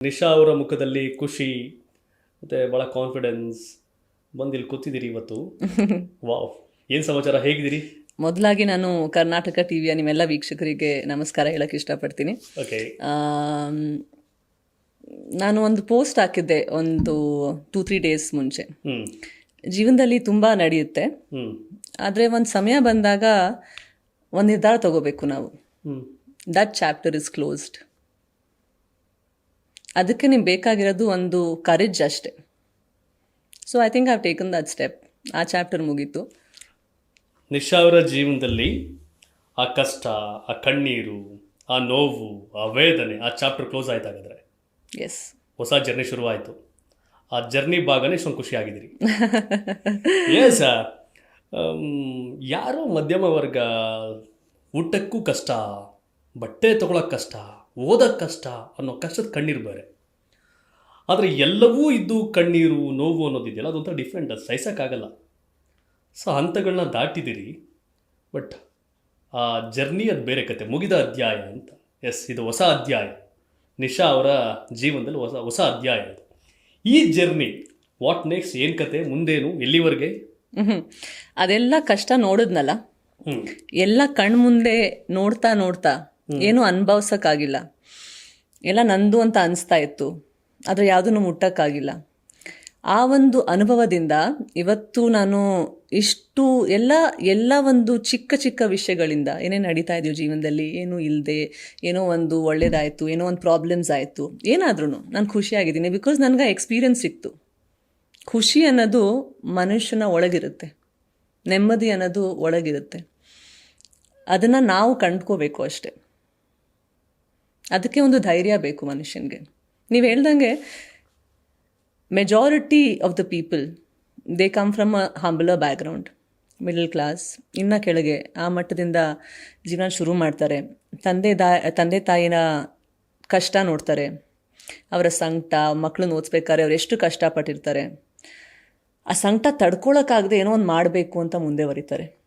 ನಿಶಾ ಅವರ ಮುಖದಲ್ಲಿ ಖುಷಿ ಮತ್ತೆ ಬಹಳ ಕಾನ್ಫಿಡೆನ್ಸ್ ಬಂದು ಇಲ್ಲಿ ಕೂತಿದ್ದೀರಿ ಇವತ್ತು. ವಾವ್ ಏನು ಸಮಾಚಾರ ಹೇಗಿದ್ದೀರಿ? ಮೊದಲಾಗಿ ನಾನು ಕರ್ನಾಟಕ ಟಿವಿಯ ನಿಮ್ಮೆಲ್ಲ ವೀಕ್ಷಕರಿಗೆ ನಮಸ್ಕಾರ ಹೇಳಕ್ಕೆ ಇಷ್ಟಪಡ್ತೀನಿ. ಓಕೆ ಆಮ್, ನಾನು ಒಂದು ಪೋಸ್ಟ್ ಹಾಕಿದ್ದೆ ಒಂದು ಟೂ ತ್ರೀ ಡೇಸ್ ಮುಂಚೆ. ಹ್ಮ್. ಜೀವನದಲ್ಲಿ ತುಂಬ ನಡೆಯುತ್ತೆ. ಹ್ಮ್. ಆದರೆ ಒಂದು ಸಮಯ ಬಂದಾಗ ಒಂದು ನಿರ್ಧಾರ ತಗೋಬೇಕು ನಾವು. Hmm. That chapter is closed ಅದಕ್ಕೆ ನಿಮ್ಗೆ ಬೇಕಾಗಿರೋದು ಒಂದು ಕರೇಜ್ ಅಷ್ಟೆ. So I think have taken that step ಆ ಚಾಪ್ಟರ್ ಮುಗೀತು. ನಿಶಾ ಅವರ ಜೀವನದಲ್ಲಿ ಆ ಕಷ್ಟ ಆ ಕಣ್ಣೀರು ಆ ನೋವು ಆ ವೇದನೆ ಆ ಚಾಪ್ಟರ್ ಕ್ಲೋಸ್ ಆಯ್ತು ಹಾಗಾದರೆ. ಎಸ್ ಹೊಸ ಜರ್ನಿ ಶುರುವಾಯಿತು. ಆ ಜರ್ನಿ ಭಾಗನೇ ಇಷ್ಟೊಂದು ಖುಷಿಯಾಗಿದ್ದೀರಿ. ಎಸ್ ಯಾರೋ ಮಧ್ಯಮ ವರ್ಗ ಊಟಕ್ಕೂ ಕಷ್ಟ ಬಟ್ಟೆ ತಗೊಳಕ್ಕೆ ಕಷ್ಟ ಓದಕ್ಕೆ ಕಷ್ಟ ಅನ್ನೋ ಕಷ್ಟದ ಕಣ್ಣೀರು ಬೇರೆ. ಆದರೆ ಎಲ್ಲವೂ ಇದ್ದು ಕಣ್ಣೀರು ನೋವು ಅನ್ನೋದಿದೆಯಲ್ಲ ಅದೊಂಥರ ಡಿಫ್ರೆಂಟ್ ಅದು ಸಹಿಸೋಕ್ಕಾಗಲ್ಲ. ಸೊ ಹಂತಗಳನ್ನ ದಾಟಿದ್ದೀರಿ ಬಟ್ ಆ ಜರ್ನಿ ಅದು ಬೇರೆ ಕತೆ. ಮುಗಿದ ಅಧ್ಯಾಯ ಅಂತ. ಎಸ್ ಇದು ಹೊಸ ಅಧ್ಯಾಯ. ನಿಶಾ ಅವರ ಜೀವನದಲ್ಲಿ ಹೊಸ ಹೊಸ ಅಧ್ಯಾಯ ಅದು. ಈ ಜರ್ನಿ ವಾಟ್ ನೆಕ್ಸ್ಟ್ ಏನು ಕತೆ ಮುಂದೇನು ಎಲ್ಲಿವರೆಗೆ? ಅದೆಲ್ಲ ಕಷ್ಟ ನೋಡಿದ್ನಲ್ಲ? ಹ್ಞೂ ಎಲ್ಲ ಕಣ್ಮುಂದೆ ನೋಡ್ತಾ ನೋಡ್ತಾ ಏನು ಅನುಭವ್ಸೋಕ್ಕಾಗಿಲ್ಲ. ಎಲ್ಲ ನಂದು ಅಂತ ಅನಿಸ್ತಾ ಇತ್ತು, ಆದರೆ ಯಾವುದನ್ನು ಮುಟ್ಟಕ್ಕಾಗಿಲ್ಲ. ಆ ಒಂದು ಅನುಭವದಿಂದ ಇವತ್ತು ನಾನು ಇಷ್ಟು ಎಲ್ಲ ಎಲ್ಲ ಒಂದು ಚಿಕ್ಕ ಚಿಕ್ಕ ವಿಷಯಗಳಿಂದ ಏನೇನು ನಡೀತಾ ಇದೆಯೋ ಜೀವನದಲ್ಲಿ, ಏನೂ ಇಲ್ಲದೆ ಏನೋ ಒಂದು ಒಳ್ಳೇದಾಯಿತು, ಏನೋ ಒಂದು ಪ್ರಾಬ್ಲಮ್ಸ್ ಆಯಿತು ಏನಾದ್ರೂ ನಾನು ಖುಷಿಯಾಗಿದ್ದೀನಿ ಬಿಕಾಸ್ ನನಗೆ ಎಕ್ಸ್ಪೀರಿಯನ್ಸ್ ಸಿಕ್ತು. ಖುಷಿ ಅನ್ನೋದು ಮನುಷ್ಯನ ಒಳಗಿರುತ್ತೆ, ನೆಮ್ಮದಿ ಅನ್ನೋದು ಒಳಗಿರುತ್ತೆ. ಅದನ್ನು ನಾವು ಕಂಡ್ಕೋಬೇಕು ಅಷ್ಟೆ. ಅದಕ್ಕೆ ಒಂದು ಧೈರ್ಯ ಬೇಕು ಮನುಷ್ಯನಿಗೆ. ನೀವು ಹೇಳ್ದಂಗೆ majority of the people they come from a humble background middle class ಇನ್ನು ಕೆಳಗೆ ಆ ಮಟ್ಟದಿಂದ ಜೀವನ ಶುರು ಮಾಡ್ತಾರೆ. ತಂದೆ ದಾ, ತಂದೆ ತಾಯಿನ ಕಷ್ಟ ನೋಡ್ತಾರೆ. ಅವರ ಸಂಕಟ ಮಕ್ಕಳನ್ನ ಓದಿಸ್ಬೇಕಾದ್ರೆ ಅವ್ರು ಎಷ್ಟು ಕಷ್ಟಪಟ್ಟಿರ್ತಾರೆ. ಆ ಸಂಕಟ ತಡ್ಕೊಳಕ್ಕಾಗದೆ ಏನೋ ಒಂದು ಮಾಡಬೇಕು ಅಂತ ಮುಂದೆ ಬರೀತಾರೆ.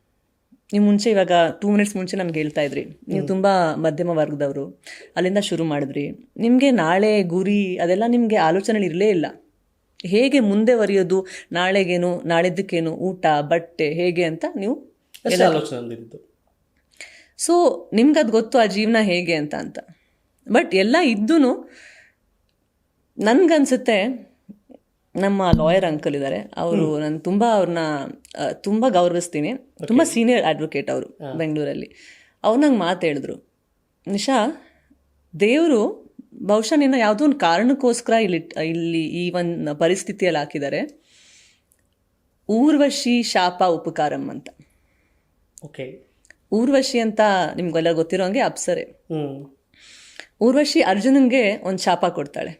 ನೀವು ಮುಂಚೆ ಇವಾಗ ಟೂ ಮಿನಿಟ್ಸ್ ಮುಂಚೆ ನಮ್ಗೆ ಹೇಳ್ತಾ ಇದ್ರಿ. ನೀವು ತುಂಬಾ ಮಧ್ಯಮ ವರ್ಗದವರು. ಅಲ್ಲಿಂದ ಶುರು ಮಾಡಿದ್ರಿ. ನಿಮಗೆ ನಾಳೆ ಗುರಿ ಅದೆಲ್ಲ ನಿಮಗೆ ಆಲೋಚನೆ ಇರಲೇ ಇಲ್ಲ. ಹೇಗೆ ಮುಂದೆ ಬರೆಯೋದು ನಾಳೆಗೇನು ನಾಳೆದಕ್ಕೇನು ಊಟ ಬಟ್ಟೆ ಹೇಗೆ ಅಂತ ನೀವು ಸೊ ನಿಮ್ಗೆ ಅದು ಗೊತ್ತು ಆ ಜೀವನ ಹೇಗೆ ಅಂತ ಅಂತ. ಬಟ್ ಎಲ್ಲ ಇದ್ದೂ ನನ್ಗನ್ಸುತ್ತೆ ನಮ್ಮ ಲಾಯರ್ ಅಂಕಲ್ ಇದ್ದಾರೆ ಅವರು ನಾನು ತುಂಬ ಅವ್ರನ್ನ ತುಂಬ ಗೌರವಿಸ್ತೀನಿ. ತುಂಬ ಸೀನಿಯರ್ ಅಡ್ವೊಕೇಟ್ ಅವರು ಬೆಂಗಳೂರಲ್ಲಿ. ಅವ್ರು ನಂಗೆ ಮಾತು ಹೇಳಿದ್ರು. ನಿಶಾ ದೇವರು ಬಹುಶಃ ನಿನ್ನ ಯಾವುದೋ ಒಂದು ಕಾರಣಕ್ಕೋಸ್ಕರ ಇಲ್ಲಿ ಇಲ್ಲಿ ಈ ಒಂದು ಪರಿಸ್ಥಿತಿಯಲ್ಲಿ ಹಾಕಿದ್ದಾರೆ ಊರ್ವಶಿ ಶಾಪ ಉಪಕಾರಂ ಅಂತ. ಓಕೆ ಊರ್ವಶಿ ಅಂತ ನಿಮ್ಗೆಲ್ಲ ಗೊತ್ತಿರೋ ಹಂಗೆ ಅಪ್ಸರೆ ಊರ್ವಶಿ ಅರ್ಜುನನ್ಗೆ ಒಂದು ಶಾಪ ಕೊಡ್ತಾಳೆ.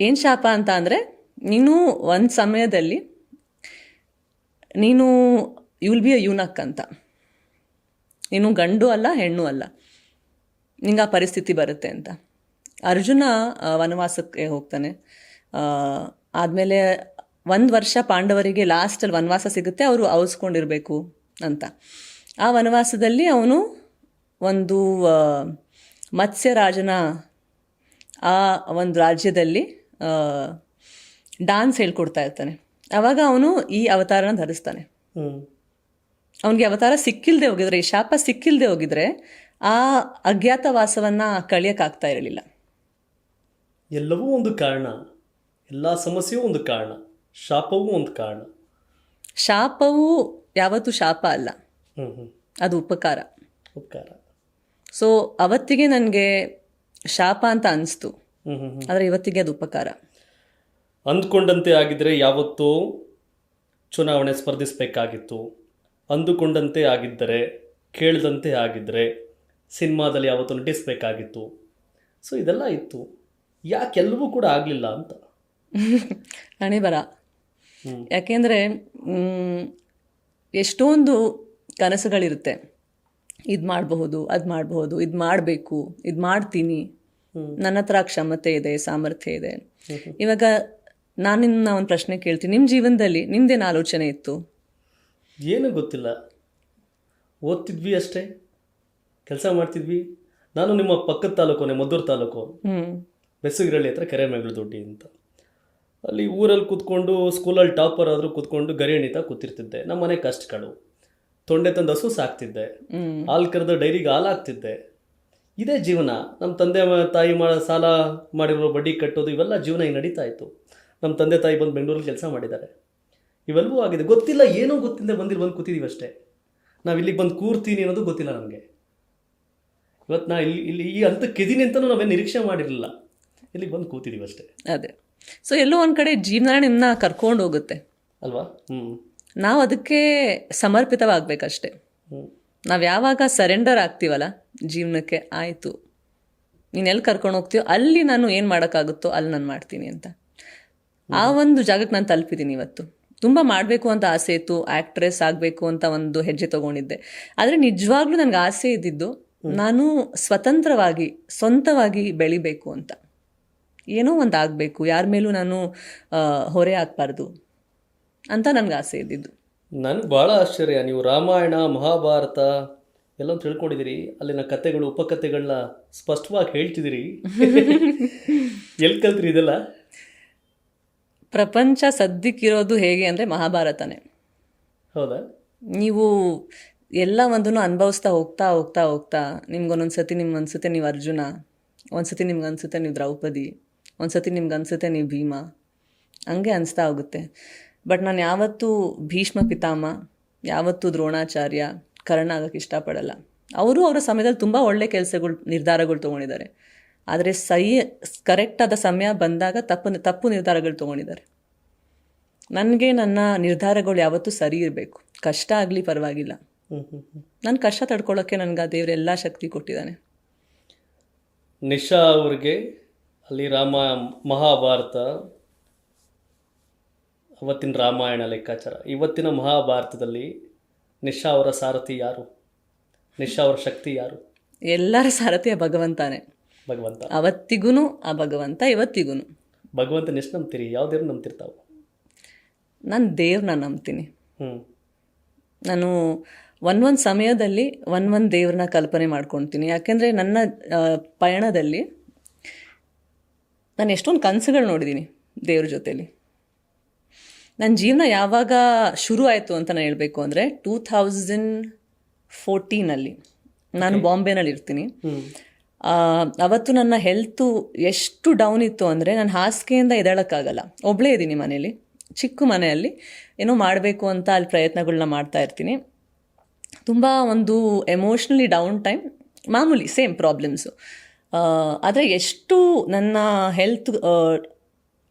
ಏನು ಶಾಪ ಅಂತ ಅಂದರೆ, ನೀನು ಒಂದು ಸಮಯದಲ್ಲಿ, ನೀನು ವಿಲ್ ಬಿ ಅ ಯೂನಕ್ ಅಂತ. ನೀನು ಗಂಡು ಅಲ್ಲ, ಹೆಣ್ಣು ಅಲ್ಲ. ನಿಂಗೆ ಆ ಪರಿಸ್ಥಿತಿ ಬರುತ್ತೆ ಅಂತ. ಅರ್ಜುನ ವನವಾಸಕ್ಕೆ ಹೋಗ್ತಾನೆ. ಆದಮೇಲೆ ಒಂದು ವರ್ಷ ಪಾಂಡವರಿಗೆ ಲಾಸ್ಟಲ್ಲಿ ವನವಾಸ ಸಿಗುತ್ತೆ, ಅವರು ಅವಸ್ಕೊಂಡಿರಬೇಕು ಅಂತ. ಆ ವನವಾಸದಲ್ಲಿ ಅವನು ಒಂದು ಮತ್ಸ್ಯ ರಾಜನ ಆ, ಒಂದು ರಾಜ್ಯದಲ್ಲಿ ಡಾನ್ಸ್ ಹೇಳ್ಕೊಡ್ತಾ ಇರ್ತಾನೆ. ಅವಾಗ ಅವನು ಈ ಅವತಾರನ ಧರಿಸ್ತಾನೆ. ಅವನಿಗೆ ಅವತಾರ ಸಿಕ್ಕಿಲ್ಲದೆ ಹೋಗಿದ್ರೆ ಈ ಶಾಪ ಸಿಕ್ಕಿಲ್ಲದೆ ಹೋಗಿದ್ರೆ ಆ ಅಜ್ಞಾತವಾಸವನ್ನು ಕಳಿಯೋಕ್ಕಾಗ್ತಾ ಇರಲಿಲ್ಲ. ಎಲ್ಲವೂ ಒಂದು ಕಾರಣ. ಎಲ್ಲ ಸಮಸ್ಯೆಯೂ ಒಂದು ಕಾರಣ. ಶಾಪವೂ ಒಂದು ಕಾರಣ. ಶಾಪವು ಯಾವತ್ತೂ ಶಾಪ ಅಲ್ಲ. ಅದು ಉಪಕಾರ. ಉಪಕಾರ. ಸೊ ಅವತ್ತಿಗೆ ನನಗೆ ಶಾಪ ಅಂತ ಅನಿಸ್ತು. ಆದರೆ ಇವತ್ತಿಗೆ ಅದು ಉಪಕಾರ. ಅಂದ್ಕೊಂಡಂತೆ ಆಗಿದ್ದರೆ ಯಾವತ್ತೂ ಚುನಾವಣೆ ಸ್ಪರ್ಧಿಸಬೇಕಾಗಿತ್ತು. ಅಂದುಕೊಂಡಂತೆ ಆಗಿದ್ದರೆ ಕೇಳಿದಂತೆ ಆಗಿದ್ದರೆ ಸಿನಿಮಾದಲ್ಲಿ ಯಾವತ್ತೋ ನಟಿಸಬೇಕಾಗಿತ್ತು. ಸೊ ಇದೆಲ್ಲ ಇತ್ತು. ಯಾಕೆಲ್ಲವೂ ಕೂಡ ಆಗಲಿಲ್ಲ ಅಂತ? ಹಣೆ ಬರ. ಯಾಕೆಂದರೆ ಎಷ್ಟೊಂದು ಕನಸುಗಳಿರುತ್ತೆ. ಇದು ಮಾಡಬಹುದು ಅದು ಮಾಡಬಹುದು ಇದು ಮಾಡಬೇಕು ಇದು ಮಾಡ್ತೀನಿ ನನ್ನ ಹತ್ರ ಕ್ಷಮತೆ ಇದೆ ಸಾಮರ್ಥ್ಯ ಇದೆ. ಇವಾಗ ನಾನು ನಿನ್ನ ಒಂದು ಪ್ರಶ್ನೆ ಕೇಳ್ತೀನಿ. ನಿಮ್ಮ ಜೀವನದಲ್ಲಿ ನಿಮ್ದೇನು ಆಲೋಚನೆ ಇತ್ತು? ಏನೂ ಗೊತ್ತಿಲ್ಲ. ಓದ್ತಿದ್ವಿ ಅಷ್ಟೇ. ಕೆಲಸ ಮಾಡ್ತಿದ್ವಿ. ನಾನು ನಿಮ್ಮ ಪಕ್ಕದ ತಾಲೂಕು ಮದ್ದೂರು ತಾಲೂಕು. ಬೆಸಗಿರಳ್ಳಿ ಹತ್ರ ಕೆರೆಮೇಗಳು ದೊಡ್ಡಿ ಅಂತ. ಅಲ್ಲಿ ಊರಲ್ಲಿ ಕೂತ್ಕೊಂಡು ಸ್ಕೂಲಲ್ಲಿ ಟಾಪರ್ ಆದರೂ ಕೂತ್ಕೊಂಡು ಗರಿ ಎಣಿತಾ ಕೂತಿರ್ತಿದ್ದೆ. ನಮ್ಮ ಮನೆ ಕಷ್ಟಗಳು. ತೊಂಡೆ ತಂದು ಹಸು ಸಾಕ್ತಿದ್ದೆ. ಹಾಲು ಕರೆದ ಡೈರಿಗೆ ಹಾಲು ಹಾಕ್ತಿದ್ದೆ. ಇದೇ ಜೀವನ. ನಮ್ಮ ತಂದೆ ತಾಯಿ ಮಾ ಸಾಲ ಮಾಡಿರೋ ಬಡ್ಡಿ ಕಟ್ಟೋದು ಇವೆಲ್ಲ ಜೀವನ ಈಗ ನಡೀತಾ ಇತ್ತು. ನಮ್ಮ ತಂದೆ ತಾಯಿ ಬಂದು ಬೆಂಗಳೂರಲ್ಲಿ ಕೆಲಸ ಮಾಡಿದ್ದಾರೆ. ಇವೆಲ್ಲವೂ ಆಗಿದೆ. ಗೊತ್ತಿಲ್ಲ ಏನೂ ಗೊತ್ತಿಲ್ಲದೆ ಬಂದಿರು ಬಂದು ಕೂತಿದ್ದೀವಿ ಅಷ್ಟೇ. ನಾವು ಇಲ್ಲಿಗೆ ಬಂದು ಕೂರ್ತೀನಿ ಅನ್ನೋದು ಗೊತ್ತಿಲ್ಲ ನಮಗೆ. ಇವತ್ತು ನಾ ಇಲ್ಲಿ ಇಲ್ಲಿ ಈ ಹಂತಕ್ಕೆ ಇದೀನಿ ಅಂತಲೂ ನಾವೇನು ನಿರೀಕ್ಷೆ ಮಾಡಿರಲಿಲ್ಲ. ಇಲ್ಲಿಗೆ ಬಂದು ಕೂತಿದ್ದೀವಿ ಅಷ್ಟೇ. ಅದೇ. ಸೊ ಎಲ್ಲೋ ಒಂದು ಕಡೆ ಜೀವನ ನಿಮ್ಮನ್ನ ಕರ್ಕೊಂಡು ಹೋಗುತ್ತೆ. ಅಲ್ವಾ? ಹ್ಞೂ ನಾವು ಅದಕ್ಕೆ ಸಮರ್ಪಿತವಾಗಬೇಕಷ್ಟೆ. ಹ್ಞೂ ನಾವು ಯಾವಾಗ ಸರೆಂಡರ್ ಆಗ್ತೀವಲ್ಲ? ಜೀವನಕ್ಕೆ ಆಯಿತು. ನೀನು ಎಲ್ಲಿ ಕರ್ಕೊಂಡು ಹೋಗ್ತೀಯೋ ಅಲ್ಲಿ ನಾನು ಏನು ಮಾಡೋಕ್ಕಾಗುತ್ತೋ ಅಲ್ಲಿ ನಾನು ಮಾಡ್ತೀನಿ ಅಂತ. ಆ ಒಂದು ಜಾಗಕ್ಕೆ ನಾನು ತಲುಪಿದ್ದೀನಿ ಇವತ್ತು. ತುಂಬ ಮಾಡಬೇಕು ಅಂತ ಆಸೆ ಇತ್ತು ಆ್ಯಕ್ಟ್ರೆಸ್ ಆಗಬೇಕು ಅಂತ ಒಂದು ಹೆಜ್ಜೆ ತಗೊಂಡಿದ್ದೆ. ಆದರೆ ನಿಜವಾಗ್ಲೂ ನನಗೆ ಆಸೆ ಇದ್ದಿದ್ದು ನಾನು ಸ್ವತಂತ್ರವಾಗಿ ಸ್ವಂತವಾಗಿ ಬೆಳಿಬೇಕು ಅಂತ. ಏನೋ ಒಂದು ಆಗಬೇಕು ಯಾರ ಮೇಲೂ ನಾನು ಹೊರೆ ಆಗಬಾರ್ದು ಅಂತ ನನಗೆ ಆಸೆ ಇದ್ದಿದ್ದು. ನನಗೆ ಭಾಳ ಆಶ್ಚರ್ಯ. ನೀವು ರಾಮಾಯಣ ಮಹಾಭಾರತ ಎಲ್ಲ ತಿಳ್ಕೊಂಡಿದ್ದೀರಿ. ಅಲ್ಲಿನ ಕತೆಗಳು ಉಪಕಥೆಗಳನ್ನ ಸ್ಪಷ್ಟವಾಗಿ ಹೇಳ್ತಿದ್ದೀರಿ. ಎಲ್ಲಿ ಕಲ್ತ್ರಿ ಇದೆಲ್ಲ? ಪ್ರಪಂಚ ಸದ್ಯಕ್ಕಿರೋದು ಹೇಗೆ ಅಂದರೆ ಮಹಾಭಾರತನೇ. ಹೌದಾ? ನೀವು ಎಲ್ಲ ಒಂದನ್ನು ಅನುಭವಿಸ್ತಾ ಹೋಗ್ತಾ ಹೋಗ್ತಾ ಹೋಗ್ತಾ ನಿಮ್ಗೊಂದೊಂದು ಸತಿ ನಿಮ್ಗೆ ಅನ್ಸುತ್ತೆ ನೀವು ಅರ್ಜುನ ಒಂದು ಸತಿ ನಿಮ್ಗೆ ಅನ್ಸುತ್ತೆ ನೀವು ದ್ರೌಪದಿ ಒಂದು ಸತಿ ನಿಮ್ಗೆ ಅನ್ಸುತ್ತೆ ನೀವು ಭೀಮ ಹಂಗೆ ಅನಿಸ್ತಾ ಹೋಗುತ್ತೆ. ಬಟ್ ನಾನು ಯಾವತ್ತೂ ಭೀಷ್ಮ ಪಿತಾಮ ಯಾವತ್ತೂ ದ್ರೋಣಾಚಾರ್ಯ ಕರ್ಣ ಆಗೋಕ್ಕೆ ಇಷ್ಟಪಡಲ್ಲ. ಅವರು ಅವರ ಸಮಯದಲ್ಲಿ ತುಂಬ ಒಳ್ಳೆ ಕೆಲಸಗಳು ನಿರ್ಧಾರಗಳು ತೊಗೊಂಡಿದ್ದಾರೆ. ಆದರೆ ಸೈ ಕರೆಕ್ಟಾದ ಸಮಯ ಬಂದಾಗ ತಪ್ಪು ತಪ್ಪು ನಿರ್ಧಾರಗಳು ತೊಗೊಂಡಿದ್ದಾರೆ. ನನಗೆ ನನ್ನ ನಿರ್ಧಾರಗಳು ಯಾವತ್ತೂ ಸರಿ ಇರಬೇಕು. ಕಷ್ಟ ಆಗಲಿ ಪರವಾಗಿಲ್ಲ. ನನ್ನ ಕಷ್ಟ ತಡ್ಕೊಳ್ಳೋಕ್ಕೆ ನನಗೆ ಆ ದೇವರು ಎಲ್ಲ ಶಕ್ತಿ ಕೊಟ್ಟಿದ್ದಾನೆ. ನಿಶಾ ಅವ್ರಿಗೆ ಅಲ್ಲಿ ರಾಮ ಮಹಾಭಾರತ ಅವತ್ತಿನ ರಾಮಾಯಣ ಲೆಕ್ಕಾಚಾರ. ಇವತ್ತಿನ ಮಹಾಭಾರತದಲ್ಲಿ ನಿಶಾ ಅವರ ಸಾರಥಿ ಯಾರು? ನಿಶಾ ಅವರ ಶಕ್ತಿ ಯಾರು? ಎಲ್ಲರ ಸಾರಥಿಯ ಭಗವಂತಾನೆ. ಭಗವಂತ. ಅವತ್ತಿಗೂ ಆ ಭಗವಂತ ಇವತ್ತಿಗೂ ಭಗವಂತನ ಎಷ್ಟು ನಂಬ್ತೀರಿ? ಯಾವ ದೇವ್ರು ನಂಬ್ತಿರ್ತಾವ ನಾನು ದೇವ್ರನ್ನ ನಂಬ್ತೀನಿ. ಹ್ಞೂ ನಾನು ಒಂದೊಂದು ಸಮಯದಲ್ಲಿ ಒಂದೊಂದು ದೇವ್ರನ್ನ ಕಲ್ಪನೆ ಮಾಡ್ಕೊತೀನಿ. ಯಾಕೆಂದರೆ ನನ್ನ ಪಯಣದಲ್ಲಿ ನಾನು ಎಷ್ಟೊಂದು ಕನಸುಗಳು ನೋಡಿದ್ದೀನಿ ದೇವ್ರ ಜೊತೇಲಿ. ನನ್ನ ಜೀವನ ಯಾವಾಗ ಶುರು ಆಯಿತು ಅಂತ ನಾನು ಹೇಳಬೇಕು ಅಂದರೆ ಟೂ ಥೌಸಂಡ್ ಫೋರ್ಟೀನಲ್ಲಿ ನಾನು ಬಾಂಬೆನಲ್ಲಿ ಇರ್ತೀನಿ ಅವತ್ತು ನನ್ನ ಹೆಲ್ತು ಎಷ್ಟು ಡೌನ್ ಇತ್ತು ಅಂದರೆ ನಾನು ಹಾಸಿಗೆಯಿಂದ ಎದಳಕ್ಕಾಗಲ್ಲ ಒಬ್ಬಳೇ ಇದ್ದೀನಿ ಮನೆಯಲ್ಲಿ ಚಿಕ್ಕ ಮನೆಯಲ್ಲಿ. ಏನೋ ಮಾಡಬೇಕು ಅಂತ ಅಲ್ಲಿ ಪ್ರಯತ್ನಗಳನ್ನ ಮಾಡ್ತಾ ಇರ್ತೀನಿ. ತುಂಬ ಒಂದು ಎಮೋಷ್ನಲಿ ಡೌನ್ ಟೈಮ್ ಮಾಮೂಲಿ ಸೇಮ್ ಪ್ರಾಬ್ಲಮ್ಸು ಆದರೆ ಎಷ್ಟು ನನ್ನ ಹೆಲ್ತ್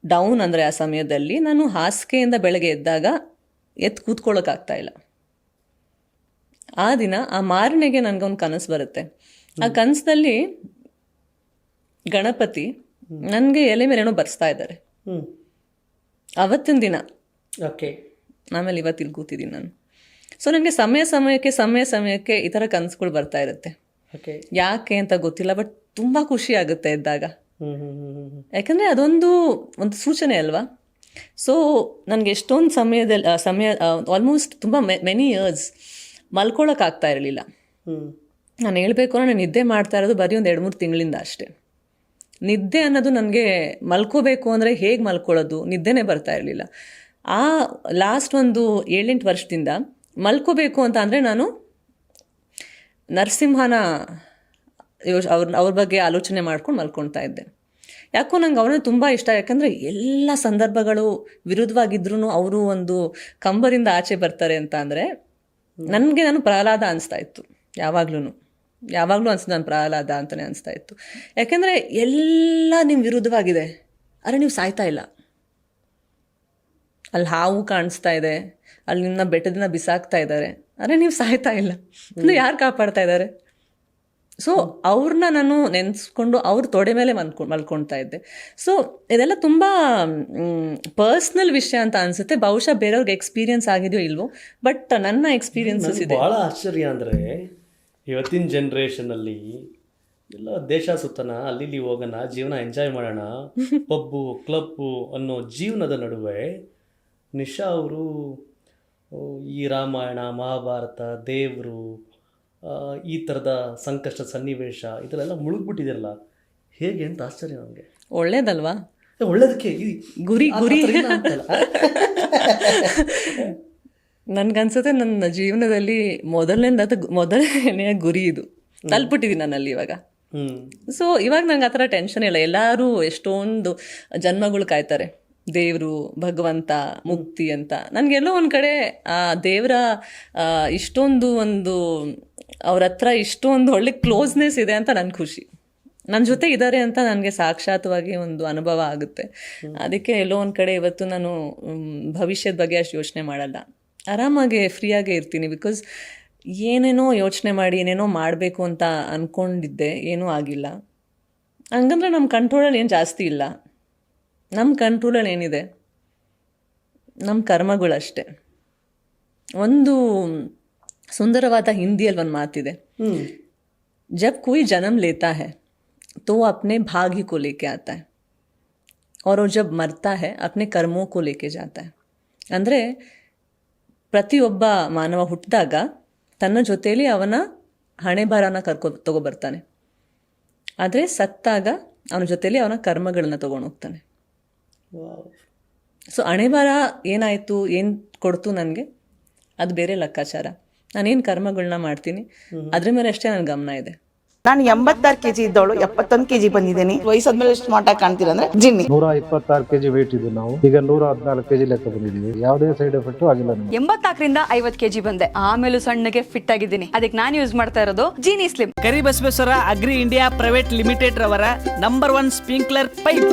ಡೌನ್ ಅಂದರೆ ಆ ಸಮಯದಲ್ಲಿ ನಾನು ಹಾಸಿಗೆಯಿಂದ ಬೆಳಗ್ಗೆ ಎದ್ದಾಗ ಎದ್ದು ಕೂತ್ಕೊಳ್ಳೋಕ್ಕಾಗ್ತಾ ಇಲ್ಲ. ಆ ದಿನ ಆ ಮಾರನೆಗೆ ನನಗೊಂದು ಕನಸು ಬರುತ್ತೆ. ಆ ಕನಸಲ್ಲಿ ಗಣಪತಿ ನನಗೆ ಎಲೆ ಮೇಲೆ ಏನೋ ಬರ್ಸ್ತಾ ಇದ್ದಾರೆ. ಅವತ್ತಿನ ದಿನ. ಓಕೆ. ಆಮೇಲೆ ಇವತ್ತು ಇಲ್ಲಿ ಕೂತಿದ್ದೀನಿ ನಾನು. ಸೊ ನನಗೆ ಸಮಯ ಸಮಯಕ್ಕೆ ಸಮಯ ಸಮಯಕ್ಕೆ ಈ ಥರ ಕನಸುಗಳು ಬರ್ತಾ ಇರುತ್ತೆ. ಓಕೆ. ಯಾಕೆ ಅಂತ ಗೊತ್ತಿಲ್ಲ ಬಟ್ ತುಂಬ ಖುಷಿ ಆಗುತ್ತೆ ಹ್ಞೂ ಯಾಕಂದರೆ ಅದೊಂದು ಒಂದು ಸೂಚನೆ ಅಲ್ವಾ ಸೊ ನನಗೆ ಎಷ್ಟೊಂದು ಸಮಯದಲ್ಲಿ ಸಮಯ ಆಲ್ಮೋಸ್ಟ್ ತುಂಬ ಮೆನಿ ಇಯರ್ಸ್ ಮಲ್ಕೊಳ್ಳೋಕ್ಕಾಗ್ತಾ ಇರಲಿಲ್ಲ ನಾನು ಹೇಳಬೇಕು ಅಂದರೆ ನಿದ್ದೆ ಮಾಡ್ತಾ ಇರೋದು ಬರೀ ಒಂದು ಎರಡು ಮೂರು ತಿಂಗಳಿಂದ ಅಷ್ಟೇ ನಿದ್ದೆ ಅನ್ನೋದು ನನಗೆ ಮಲ್ಕೋಬೇಕು ಅಂದರೆ ಹೇಗೆ ಮಲ್ಕೊಳ್ಳೋದು ನಿದ್ದೆನೇ ಬರ್ತಾ ಇರಲಿಲ್ಲ ಆ ಲಾಸ್ಟ್ ಒಂದು ಏಳೆಂಟು ವರ್ಷದಿಂದ ಮಲ್ಕೋಬೇಕು ಅಂತ ಅಂದರೆ ನಾನು ನರಸಿಂಹನ ಯೋಚ್ ಅವ್ರ ಅವ್ರ ಬಗ್ಗೆ ಆಲೋಚನೆ ಮಾಡ್ಕೊಂಡು ಮಲ್ಕೊಳ್ತಾ ಇದ್ದೆ. ಯಾಕೋ ನಂಗೆ ಅವ್ರನ್ನ ತುಂಬ ಇಷ್ಟ, ಯಾಕಂದರೆ ಎಲ್ಲ ಸಂದರ್ಭಗಳು ವಿರುದ್ಧವಾಗಿದ್ರೂ ಅವರು ಒಂದು ಕಂಬರಿಂದ ಆಚೆ ಬರ್ತಾರೆ ಅಂತ ಅಂದರೆ ನನಗೆ ನಾನು ಪ್ರಹ್ಲಾದ ಅನಿಸ್ತಾ ಇತ್ತು ಯಾವಾಗ್ಲೂ ಯಾವಾಗಲೂ ಅನಿಸ್ತು ನಾನು ಪ್ರಹ್ಲಾದ ಅಂತಲೇ ಅನಿಸ್ತಾ ಇತ್ತು. ಯಾಕೆಂದರೆ ಎಲ್ಲ ನಿಮ್ಮ ವಿರುದ್ಧವಾಗಿದೆ, ಆದರೆ ನೀವು ಸಾಯ್ತಾ ಇಲ್ಲ. ಅಲ್ಲಿ ಹಾವು ಕಾಣಿಸ್ತಾ ಇದೆ ಅಲ್ಲಿ ನಿಮ್ಮನ್ನ ಬೆಟ್ಟದಿಂದ ಬಿಸಾಕ್ತಾ ಇದ್ದಾರೆ ಅರೆ ನೀವು ಸಾಯ್ತಾ ಇಲ್ಲ. ಯಾರು ಕಾಪಾಡ್ತಾ ಇದ್ದಾರೆ ಸೊ ಅವ್ರನ್ನ ನಾನು ನೆನೆಸ್ಕೊಂಡು ಅವ್ರ ತೊಡೆ ಮೇಲೆ ಮಲ್ಕೊ ಮಲ್ಕೊಳ್ತಾ ಇದ್ದೆ. ಸೊ ಇದೆಲ್ಲ ತುಂಬ ಪರ್ಸ್ನಲ್ ವಿಷಯ ಅಂತ ಅನಿಸುತ್ತೆ. ಬಹುಶಃ ಬೇರೆಯವ್ರಿಗೆ ಎಕ್ಸ್ಪೀರಿಯನ್ಸ್ ಆಗಿದೆಯೋ ಇಲ್ವೋ ಬಟ್ ನನ್ನ ಎಕ್ಸ್ಪೀರಿಯನ್ಸಸ್ ಇದೆ. ಭಾಳ ಆಶ್ಚರ್ಯ ಅಂದರೆ ಇವತ್ತಿನ ಜನ್ರೇಷನಲ್ಲಿ ಎಲ್ಲ ದೇಶ ಸುತ್ತಣ ಅಲ್ಲಿ ಇಲ್ಲಿ ಹೋಗೋಣ ಜೀವನ ಎಂಜಾಯ್ ಮಾಡೋಣ ಪಬ್ಬು ಕ್ಲಬ್ಬು ಅನ್ನೋ ಜೀವನದ ನಡುವೆ ನಿಶಾ ಅವರು ಈ ರಾಮಾಯಣ ಮಹಾಭಾರತ ದೇವರು ಈ ಥರದ ಸಂಕಷ್ಟ ಸನ್ನಿವೇಶ ಇದರೆಲ್ಲ ಮುಳುಗ್ಬಿಟ್ಟಿದೆಯಲ್ಲ ಹೇಗೆ ಅಂತ ಆಶ್ಚರ್ಯ ನನಗೆ ಒಳ್ಳೇದಲ್ವಾ? ಒಳ್ಳೇದಕ್ಕೆ ಗುರಿ ಗುರಿ. ನನಗನ್ಸುತ್ತೆ ನನ್ನ ಜೀವನದಲ್ಲಿ ಮೊದಲನೇದ ಮೊದಲನೇ ಗುರಿ ಇದು. ತಲುಪಿಟ್ಟಿದ್ದೀನಿ ನಾನಲ್ಲಿ ಇವಾಗ. ಸೊ ಇವಾಗ ನಂಗೆ ಆ ಥರ ಟೆನ್ಷನ್ ಇಲ್ಲ. ಎಲ್ಲರೂ ಎಷ್ಟೊಂದು ಜನ್ಮಗಳು ಕಾಯ್ತಾರೆ. ದೇವರು ಭಗವಂತ ಮುಕ್ತಿ ಅಂತ. ನನಗೆಲ್ಲೋ ಒಂದು ಕಡೆ ಆ ದೇವರ ಇಷ್ಟೊಂದು ಒಂದು ಅವ್ರ ಹತ್ರ ಇಷ್ಟೊಂದು ಒಳ್ಳೆ ಕ್ಲೋಸ್ನೆಸ್ ಇದೆ ಅಂತ ನನ್ನ ಖುಷಿ. ನನ್ನ ಜೊತೆ ಇದ್ದಾರೆ ಅಂತ ನನಗೆ ಸಾಕ್ಷಾತ್ವಾಗಿ ಒಂದು ಅನುಭವ ಆಗುತ್ತೆ. ಅದಕ್ಕೆ ಎಲ್ಲೋ ಒಂದು ಕಡೆ ಇವತ್ತು ನಾನು ಭವಿಷ್ಯದ ಬಗ್ಗೆ ಅಷ್ಟು ಯೋಚನೆ ಮಾಡಲ್ಲ. ಆರಾಮಾಗಿ ಫ್ರೀಯಾಗೆ ಇರ್ತೀನಿ ಬಿಕಾಸ್ ಏನೇನೋ ಯೋಚನೆ ಮಾಡಿ ಏನೇನೋ ಮಾಡಬೇಕು ಅಂತ ಅಂದ್ಕೊಂಡಿದ್ದೆ ಏನೂ ಆಗಿಲ್ಲ. ಹಂಗಂದ್ರೆ ನಮ್ಮ ಕಂಟ್ರೋಲಲ್ಲಿ ಏನು ಜಾಸ್ತಿ ಇಲ್ಲ. ನಮ್ಮ ಕಂಟ್ರೋಲಲ್ಲಿ ಏನಿದೆ ನಮ್ಮ ಕರ್ಮಗಳಷ್ಟೇ ಒಂದು ಸುಂದರವಾದ ಹಿಂದಿಯಲ್ಲಿ ಒಂದು ಮಾತಿದೆ ಹ್ಮ್ जब कोई जन्म लेता है तो वो अपने भाग ही को लेके आता है और वो जब मरता है अपने कर्मों को लेके जाता है ಅಂದರೆ ಪ್ರತಿಯೊಬ್ಬ ಮಾನವ ಹುಟ್ಟಿದಾಗ ತನ್ನ ಜೊತೆಯಲ್ಲಿ ಅವನ ಹಣೆ ಭಾರನ ಕರ್ಕೊ ತಗೊಬರ್ತಾನೆ ಆದರೆ ಸತ್ತಾಗ ಅವನ ಜೊತೆಯಲ್ಲಿ ಅವನ ಕರ್ಮಗಳನ್ನ ತಗೊಂಡು ಹೋಗ್ತಾನೆ ವಾವ್. ಸೊ ಹಣೆ ಏನಾಯ್ತು ಏನಾಯಿತು? ಏನು ಕೊಡ್ತು ನನಗೆ? ಅದು ಬೇರೆ ಲೆಕ್ಕಾಚಾರ. ನಾನೇನು ಕರ್ಮಗಳನ್ನ ಮಾಡ್ತೀನಿ? ಅದ್ರ ಮೇಲೆ ಅಷ್ಟೇ ನನ್ನ ಗಮನ ಇದೆ. ನಾನು ಎಂಬತ್ತಾರು ಕೆಜಿ ಇದ್ದವಳು ಎಪ್ಪತ್ತೊಂದು ಕೆಜಿ ಬಂದಿದ್ದೀನಿ. ವಯಸ್ಸಾದ್ಮೇಲೆ ಸ್ಮಾರ್ಟ್ ಆಗಿ ಕಾಣ್ತೀರ ಅಂದ್ರೆ ಜಿನ್ನಿ. ನೂರ ಇಪ್ಪತ್ತಾರು ಕೆಜಿ ವೇಟ್ ಇದ್ದು ನಾವು. ಈಗ ನೂರ ಹದಿನಾಲ್ಕು ಕೆಜಿ ಲೆಕ್ಕ ಬಂದಿದ್ದೀವಿ. ಯಾವುದೇ ಸೈಡ್ ಎಫೆಕ್ಟ್ ಆಗಿಲ್ಲ ನಮಗೆ. ಎಂಬತ್ನಾಲ್ಕರಿಂದ ಐವತ್ ಕೆಜಿ ಬಂದೆ. ಆಮೇಲೆ ಸಣ್ಣಗೆ ಫಿಟ್ ಆಗಿದ್ದೀನಿ. ಅದಕ್ಕೆ ನಾನು ಯೂಸ್ ಮಾಡ್ತಾ ಇರೋದು genie slim Karibasaveshwara agri India private limited ರವರ ನಂಬರ್ ಒನ್ ಸ್ಪ್ರಿಂಕ್ಲರ್ ಪೈಪ್